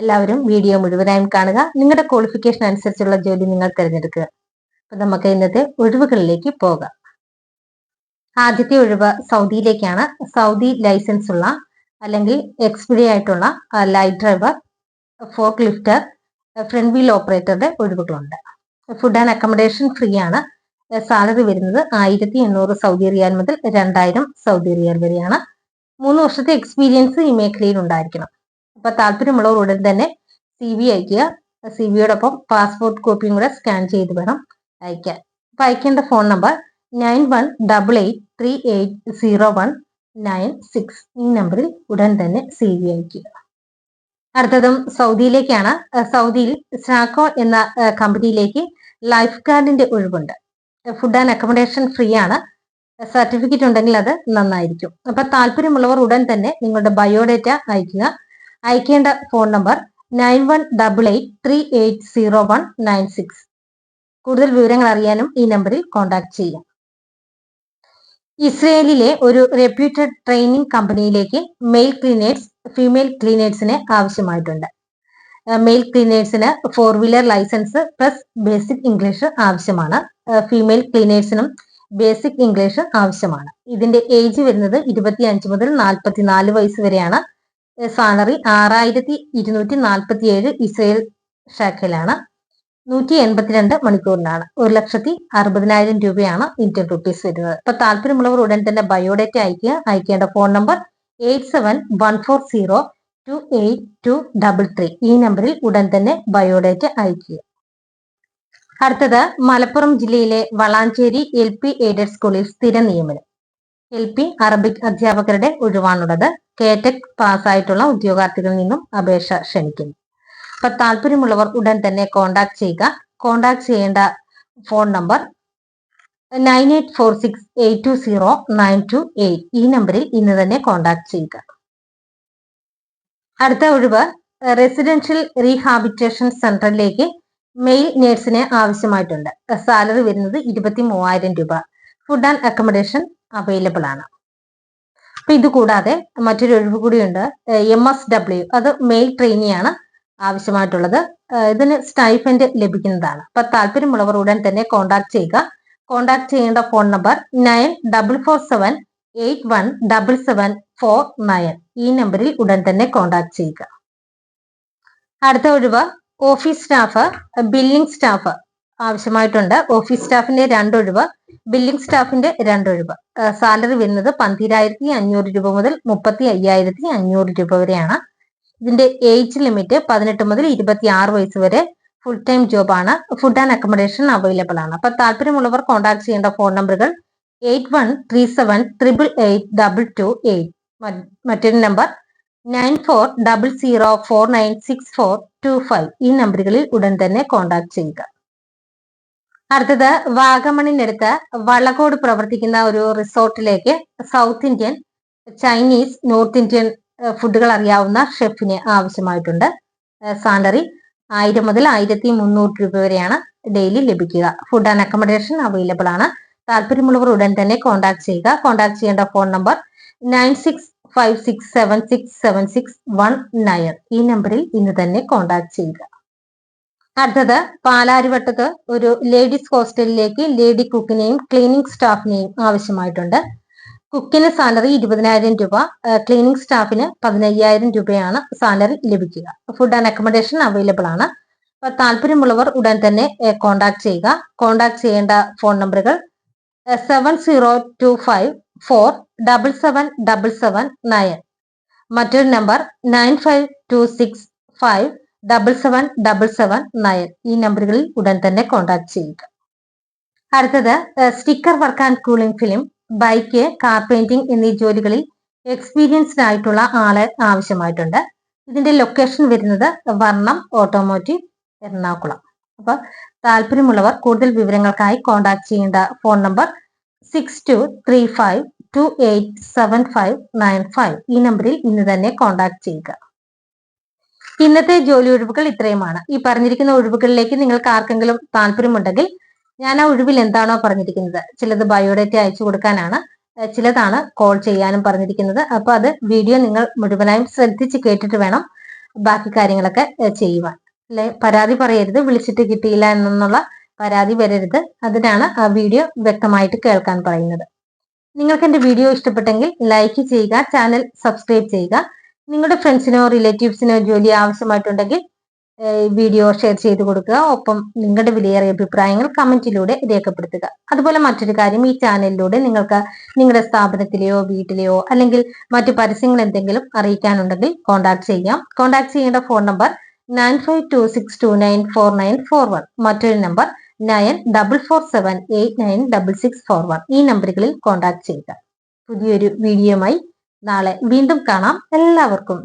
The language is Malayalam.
എല്ലാവരും വീഡിയോ മുഴുവനായും കാണുക. നിങ്ങളുടെ ക്വാളിഫിക്കേഷൻ അനുസരിച്ചുള്ള ജോലി നിങ്ങൾ തിരഞ്ഞെടുക്കുക. അപ്പൊ നമുക്ക് ഇന്നത്തെ ഒഴിവുകളിലേക്ക് പോകാം. ആദ്യത്തെ ഒഴിവ് സൗദിയിലേക്കാണ്. സൗദി ലൈസൻസ് ഉള്ള അല്ലെങ്കിൽ എക്സ്പീരിയ ആയിട്ടുള്ള light driver fork lifter front wheel ഓപ്പറേറ്ററുടെ ഒഴിവുകളുണ്ട്. ഫുഡ് ആൻഡ് അക്കോമഡേഷൻ ഫ്രീ ആണ്. സാലറി വരുന്നത് ആയിരത്തി എണ്ണൂറ് സൗദി റിയാൽ മുതൽ രണ്ടായിരം സൗദി റിയാൽ വരെയാണ്. മൂന്ന് വർഷത്തെ എക്സ്പീരിയൻസ് ഈ മേഖലയിൽ ഉണ്ടായിരിക്കണം. അപ്പൊ താല്പര്യമുള്ളവർ ഉടൻ തന്നെ സി വി അയക്കുക. സി വിയോടൊപ്പം പാസ്പോർട്ട് കോപ്പിയും കൂടെ സ്കാൻ ചെയ്ത് വേണം അയക്കാൻ. അപ്പൊ അയക്കേണ്ട phone number nine one double eight three eight zero one nine six ഈ നമ്പറിൽ ഉടൻ തന്നെ സി വി അയക്കുക. അടുത്തതും സൗദിയിലേക്കാണ്. സൗദിയിൽ സ്നാക്കോ എന്ന കമ്പനിയിലേക്ക് ലൈഫ് ഗാർഡിന്റെ ഒഴിവുണ്ട്. ഫുഡ് ആൻഡ് അക്കോമഡേഷൻ ഫ്രീ ആണ്. സർട്ടിഫിക്കറ്റ് ഉണ്ടെങ്കിൽ അത് നന്നായിരിക്കും. അപ്പൊ താല്പര്യമുള്ളവർ ഉടൻ തന്നെ നിങ്ങളുടെ ബയോഡേറ്റ അയക്കുക. അയക്കേണ്ട phone number nine one double eight three eight zero one nine six കൂടുതൽ വിവരങ്ങൾ അറിയാനും ഈ നമ്പറിൽ കോൺടാക്ട് ചെയ്യാം. ഇസ്രയേലിലെ ഒരു റെപ്യൂട്ടഡ് ട്രെയിനിങ് കമ്പനിയിലേക്ക് മെയിൽ ക്ലീനേഴ്സ് ഫീമെയിൽ ക്ലീനേഴ്സിനെ ആവശ്യമായിട്ടുണ്ട്. Male ക്ലീനേഴ്സിന് four wheeler licence plus basic English ആവശ്യമാണ്. ഫീമെയിൽ ക്ലീനേഴ്സിനും ബേസിക് ഇംഗ്ലീഷ് ആവശ്യമാണ്. ഇതിന്റെ ഏജ് വരുന്നത് ഇരുപത്തി അഞ്ച് മുതൽ നാൽപ്പത്തിനാല് വയസ്സ് വരെയാണ്. സാലറി ആറായിരത്തി ഇരുന്നൂറ്റി നാൽപ്പത്തി ഏഴ് ഇസ്രയേൽ ഷാഖയിലാണ് നൂറ്റി എൺപത്തിരണ്ട് മണിക്കൂറിനാണ് ഒരു ലക്ഷത്തി അറുപതിനായിരം രൂപയാണ് ഇന്ത്യൻ റുപ്പീസ് വരുന്നത്. അപ്പൊ താല്പര്യമുള്ളവർ ഉടൻ തന്നെ ബയോഡേറ്റ അയക്കുക അയക്കേണ്ട phone number eight seven one four zero two eight two double three. ഈ നമ്പറിൽ ഉടൻ തന്നെ ബയോഡേറ്റ അയക്കുക അടുത്തത് മലപ്പുറം ജില്ലയിലെ വളാഞ്ചേരി എൽ പി എയ്ഡഡ് സ്കൂളിൽ സ്ഥിര നിയമനം. എൽ പി അറബിക് അധ്യാപകരുടെ ഒഴിവാണുള്ളത്. കേറ്റക് പാസ്സായിട്ടുള്ള ഉദ്യോഗാർത്ഥികളിൽ നിന്നും അപേക്ഷ ക്ഷണിക്കുന്നു. അപ്പൊ താല്പര്യമുള്ളവർ ഉടൻ തന്നെ കോണ്ടാക്ട് ചെയ്യുക. കോണ്ടാക്ട് ചെയ്യേണ്ട phone number nine eight four six eight two zero nine two eight ഈ നമ്പറിൽ ഇന്ന് തന്നെ കോണ്ടാക്ട് ചെയ്യുക. അടുത്ത ഒഴിവ് റെസിഡൻഷ്യൽ റീഹാബിറ്റേഷൻ സെന്ററിലേക്ക് മെയിൽ നേഴ്സിനെ ആവശ്യമായിട്ടുണ്ട്. സാലറി വരുന്നത് ഇരുപത്തി മൂവായിരം രൂപ. ഫുഡ് ആൻഡ് അക്കോമഡേഷൻ അവൈലബിൾ ആണ്. അപ്പൊ ഇത് കൂടാതെ മറ്റൊരു ഒഴിവ് കൂടിയുണ്ട്. എം എസ് ഡബ്ല്യു അത് മെയിൽ ട്രെയിനി ആണ് ആവശ്യമായിട്ടുള്ളത്. ഇതിന് സ്റ്റൈഫൻഡ് ലഭിക്കുന്നതാണ്. അപ്പൊ താല്പര്യമുള്ളവർ ഉടൻ തന്നെ കോൺടാക്ട് ചെയ്യുക. കോൺടാക്ട് ചെയ്യേണ്ട phone number nine double four seven eight one double seven four nine ഈ നമ്പറിൽ ഉടൻ തന്നെ കോൺടാക്ട് ചെയ്യുക. അടുത്ത ഒഴിവ് ഓഫീസ് സ്റ്റാഫ് ബില്ലിംഗ് സ്റ്റാഫ് ആവശ്യമായിട്ടുണ്ട്. ഓഫീസ് സ്റ്റാഫിന്റെ രണ്ടൊഴിവ് ബില്ലിംഗ് സ്റ്റാഫിന്റെ രണ്ടൊഴിവ്. സാലറി വരുന്നത് പന്തിരായിരത്തി അഞ്ഞൂറ് രൂപ മുതൽ മുപ്പത്തി അയ്യായിരത്തി അഞ്ഞൂറ് രൂപ വരെയാണ്. ഇതിന്റെ ഏജ് ലിമിറ്റ് പതിനെട്ട് മുതൽ ഇരുപത്തി ആറ് വയസ്സ് വരെ ഫുൾ ടൈം ജോബ് ആണ്. ഫുഡ് ആൻഡ് അക്കോമഡേഷൻ അവൈലബിൾ ആണ്. അപ്പൊ താല്പര്യമുള്ളവർ കോൺടാക്ട് ചെയ്യേണ്ട ഫോൺ നമ്പറുകൾ eight one three seven triple eight double two eight. മറ്റൊരു number nine four double zero four nine six four two five. ഈ നമ്പറുകളിൽ ഉടൻ തന്നെ കോൺടാക്ട് ചെയ്യുക. അടുത്തത് വാഗമണിനടുത്ത് വളകോട് പ്രവർത്തിക്കുന്ന ഒരു റിസോർട്ടിലേക്ക് South Indian Chinese North Indian ഫുഡുകൾ അറിയാവുന്ന ഷെഫിന് ആവശ്യമായിട്ടുണ്ട്. സാലറി ആയിരം മുതൽ ആയിരത്തി മുന്നൂറ് രൂപ വരെയാണ് ഡെയിലി ലഭിക്കുക. ഫുഡ് ആൻഡ് അക്കോമഡേഷൻ അവൈലബിൾ ആണ്. താല്പര്യമുള്ളവർ ഉടൻ തന്നെ കോൺടാക്ട് ചെയ്യുക. കോൺടാക്ട് ചെയ്യേണ്ട phone number nine six five six seven six seven six one nine. ഈ നമ്പറിൽ ഇന്ന് തന്നെ കോൺടാക്ട് ചെയ്യുക. അടുത്തത് പാലാരിവട്ടത്ത് ഒരു ലേഡീസ് ഹോസ്റ്റലിലേക്ക് ലേഡി കുക്കിനെയും ക്ലീനിങ് സ്റ്റാഫിനെയും ആവശ്യമായിട്ടുണ്ട്. കുക്കിന് സാലറി ഇരുപതിനായിരം രൂപ ക്ലീനിങ് സ്റ്റാഫിന് പതിനയ്യായിരം രൂപയാണ് സാലറി ലഭിക്കുക. ഫുഡ് ആൻഡ് അക്കോമഡേഷൻ അവൈലബിൾ ആണ്. അപ്പൊ താല്പര്യമുള്ളവർ ഉടൻ തന്നെ കോൺടാക്ട് ചെയ്യുക. കോൺടാക്ട് ചെയ്യേണ്ട ഫോൺ നമ്പറുകൾ seven zero two five four double seven double seven nine. മറ്റൊരു number nine five two six five double seven double seven nine ഈ നമ്പറുകളിൽ ഉടൻ തന്നെ കോൺടാക്ട് ചെയ്യുക. അടുത്തത് sticker work and cooling film bike car painting എന്നീ ജോലികളിൽ എക്സ്പീരിയൻസ്ഡ് ആയിട്ടുള്ള ആളെ ആവശ്യമായിട്ടുണ്ട്. ഇതിന്റെ ലൊക്കേഷൻ വരുന്നത് വർണം ഓട്ടോമോട്ടീവ് എറണാകുളം. അപ്പൊ താല്പര്യമുള്ളവർ കൂടുതൽ വിവരങ്ങൾക്കായി കോൺടാക്ട് ചെയ്യേണ്ട phone number six two three five two eight seven five nine five ഈ നമ്പറിൽ ഇന്ന് തന്നെ കോൺടാക്ട് ചെയ്യുക. ഇന്നത്തെ ജോലി ഒഴിവുകൾ ഇത്രയുമാണ്. ഈ പറഞ്ഞിരിക്കുന്ന ഒഴിവുകളിലേക്ക് നിങ്ങൾക്ക് ആർക്കെങ്കിലും താല്പര്യമുണ്ടെങ്കിൽ ഞാൻ ആ ഒഴിവിൽ എന്താണോ പറഞ്ഞിരിക്കുന്നത്. ചിലത് ബയോഡേറ്റ അയച്ചു കൊടുക്കാനാണ്. ചിലതാണ് കോൾ ചെയ്യാനും പറഞ്ഞിരിക്കുന്നത്. അപ്പൊ അത് വീഡിയോ നിങ്ങൾ മുഴുവനായും ശ്രദ്ധിച്ച് കേട്ടിട്ട് വേണം ബാക്കി കാര്യങ്ങളൊക്കെ ചെയ്യുവാൻ. അല്ലെ? പരാതി പറയരുത് വിളിച്ചിട്ട് കിട്ടിയില്ല എന്നുള്ള പരാതി വരരുത്. അതിനാണ് ആ വീഡിയോ വ്യക്തമായിട്ട് കേൾക്കാൻ പറയുന്നത്. നിങ്ങൾക്ക് എന്റെ വീഡിയോ ഇഷ്ടപ്പെട്ടെങ്കിൽ ലൈക്ക് ചെയ്യുക ചാനൽ സബ്സ്ക്രൈബ് ചെയ്യുക. നിങ്ങളുടെ ഫ്രണ്ട്സിനോ റിലേറ്റീവ്സിനോ ജോലി ആവശ്യമായിട്ടുണ്ടെങ്കിൽ വീഡിയോ ഷെയർ ചെയ്ത് കൊടുക്കുക. ഒപ്പം നിങ്ങളുടെ വിലയേറിയ അഭിപ്രായങ്ങൾ കമന്റിലൂടെ രേഖപ്പെടുത്തുക. അതുപോലെ മറ്റൊരു കാര്യം ഈ ചാനലിലൂടെ നിങ്ങൾക്ക് നിങ്ങളുടെ സ്ഥാപനത്തിലെയോ വീട്ടിലെയോ അല്ലെങ്കിൽ മറ്റു പരസ്യങ്ങൾ എന്തെങ്കിലും അറിയിക്കാനുണ്ടെങ്കിൽ കോൺടാക്ട് ചെയ്യാം. കോൺടാക്ട് ചെയ്യേണ്ട phone number nine five two six two nine four nine four one മറ്റൊരു number nine double four seven eight nine double six four one ഈ നമ്പറുകളിൽ കോൺടാക്ട് ചെയ്യുക. പുതിയൊരു വീഡിയോയുമായി നാളെ വീണ്ടും കാണാം. എല്ലാവർക്കും